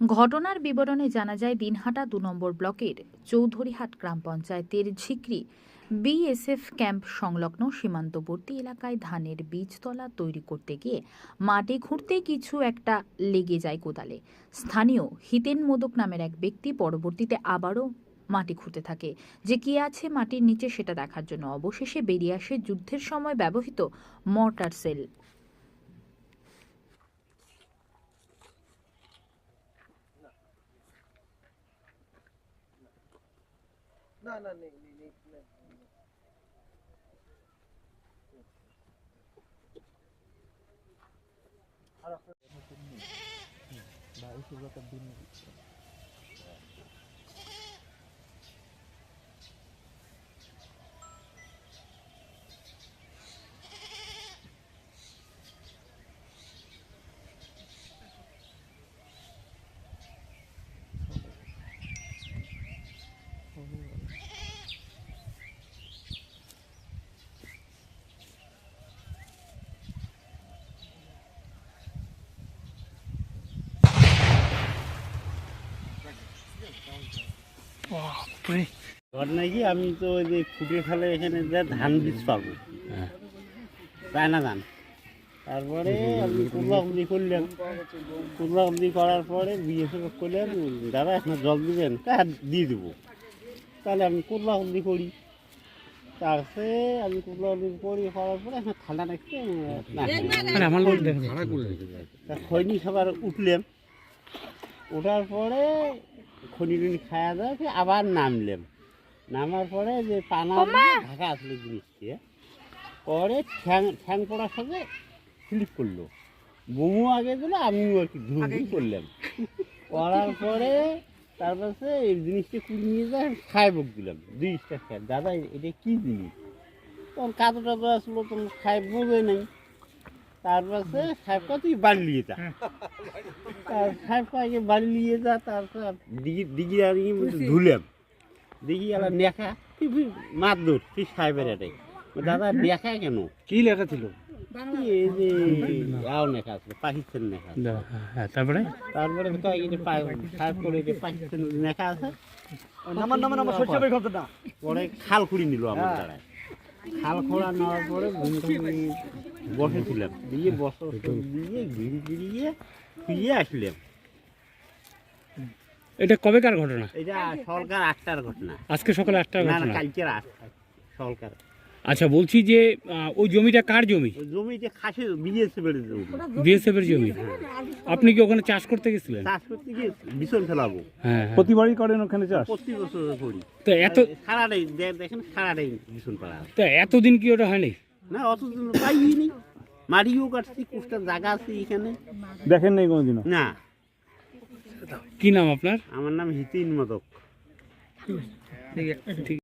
ঘটনার বিবরণে জানা যায়, দিনহাটা দু নম্বর ব্লকের চৌধুরীহাট গ্রাম পঞ্চায়েতের ঝিকরি বিএসএফ ক্যাম্প সংলগ্ন সীমান্তবর্তী এলাকায় ধানের বীজতলা তৈরি করতে গিয়ে মাটি খুঁড়তে কিছু একটা লেগে যায় কোদালে। স্থানীয় হিতেন মোদক নামের এক ব্যক্তি পরবর্তীতে আবারও মাটি খুঁড়তে থাকে। যে কি আছে মাটির নিচে সেটা দেখার জন্য অবশেষে বেরিয়ে আসে যুদ্ধের সময় ব্যবহৃত মর্টার সেল। না না নেই নেই নেই নেই। আর আপনার- আমি তো ওই যে খুঁটে ফেলে এখানে যা ধান বীজ পাবো। চায়না ধান। তারপরে আমি কুদলাকুদি করলাম। কুদলাকুদি করার পরে বিএসএফ করলেন দাদা এখন জল দিবেন হ্যাঁ দিয়ে দেবো। তাহলে আমি কুদলাকুদি করি। তারপরে আমি কুদলাকুদি করি করার পরে এখন ঠান্ডা আমার খৈনি সবার উঠলাম ওঠার পরে খনি টনি খাওয়া দাওয়া করে আবার নামলাম নামার পরে যে পানা ঢাকা আসলো জিনিসটি পরে ঠ্যাং ঠ্যাং পড়ার সাথে স্লিপ করল। বমু আগে দিল আমিও আর কি ধুমধুম করলাম। করার পরে তারপরে এই জিনিসটা কুড়ি নিয়ে যায় খায় বুক দিলাম। জিনিসটা খায় দাদা এটা কী জিনিস? তখন কাদো টাদো আসলো তখন খায় বোঝে নাই। তারপরে সাহেব তুই বাড়ি নিয়ে যা। সাহেব আগে বাড়ি নিয়ে যা তারপর দিঘি দিঘি আর ই ধুলাম দিঘি আর নেখা। তুই মাছ দৌড় তুই সাহেবের এটাই। দাদা নেখা কেন? কি লেখা ছিল? পাকিস্তান নেখা হ্যাঁ তারপরে? তারপরে সাহেব করে পাকিস্তান নেখা আছে। আমার পরে খাল খুঁড়ি নিল আমার দ্বারায়। খাল খোঁড়া নেওয়ার পরে বসেছিলাম। দিয়ে বসে দিয়ে ঘিরে ঘিরিয়ে ফিরিয়ে আসলাম। এটা কবেকার ঘটনা? এটা সরকার আটটার ঘটনা। আজকে সকালে আটটার ঘটনা? কালকের আটটা সরকার আচ্ছা বলছি যে ওই জমিটা কার জমি? ওই জমিতে খাসে বেড়ে জমি। বিএসএফ এর জমি আপনি কি ওখানে চাষ করতে গেছিলেন? চাষ করতে গিয়ে বিছন ফেলাবো। হ্যাঁ হ্যাঁ। প্রতিবারই করেন ওখানে চাষ? প্রতি বছর করি। তো এত সারাটাই দেখেন সারাটাই বিছন পাড়া। তো এতদিন কি ওটা হয়নি? না অতদিন পাইনি মারিও কাটছি কুষ্টার জায়গা আছে এখানে। দেখেন নাই কোনোদিন না। কি নাম আপনার? আমার নাম হিতিন মদক। ঠিক